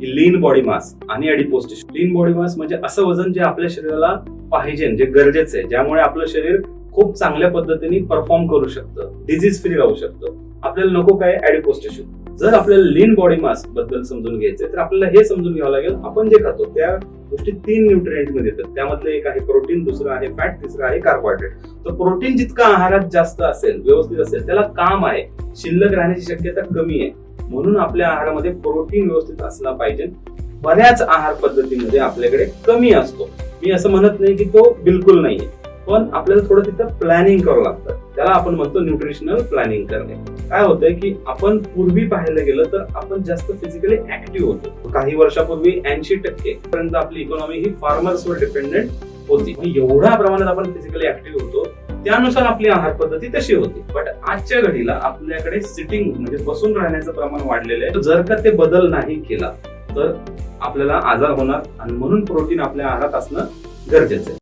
की lean body mass आणि ॲडिपोज tissue lean body mass म्हणजे असं वजन जे आपल्या शरीराला पाहिजे जे गरजेचं आहे ज्यामुळे आपलं शरीर खूप चांगल्या पद्धतीने परफॉर्म करू शकतं डिझीज फ्री राहू शकतं. आपल्याला नको काय ॲडिपोज टिश्यू जर आपल्याला लीन बॉडी मासबद्दल समजून घ्यायचंय तर आपल्याला हे समजून घ्यावं लागेल आपण जे खातो त्या गोष्टी तीन न्यूट्रिएंटमध्ये येतात. त्यामधलं एक आहे प्रोटीन दुसरं आहे फॅट तिसरं आहे कार्बोहायड्रेट तर प्रोटीन जितका आहारात जास्त असेल व्यवस्थित असेल त्याला काम आहे. शिल्लक राहण्याची शक्यता कमी आहे. म्हणून आपल्या आहारामध्ये प्रोटीन व्यवस्थित असला पाहिजे. बऱ्याच आहार पद्धतीमध्ये आपल्याकडे कमी असतो. मी असं म्हणत नाही की तो बिलकुल नाहीये. पण आपल्याला थोडं तिथं प्लॅनिंग करावं लागतं. त्याला आपण म्हणतो न्यूट्रिशनल प्लॅनिंग करणे. काय होतंय की आपण पूर्वी पाहायला गेलं तर आपण जास्त फिजिकली ऍक्टिव्ह होतो. काही वर्षापूर्वी ऐंशी टक्के पर्यंत आपली इकॉनॉमी ही फार्मर्सवर डिपेंडेंट होती. एवढ्या प्रमाणात आपण फिजिकली ऍक्टिव्ह होतो त्यानुसार आपली आहार पद्धती तशी होती. बट आजच्या घडीला आपल्याकडे सिटिंग म्हणजे बसून राहण्याचं प्रमाण वाढलेलं आहे. जर का ते बदल नाही केला तर आपल्याला आजार होणार आणि म्हणून प्रोटीन आपल्या आहारात असणं गरजेचं आहे.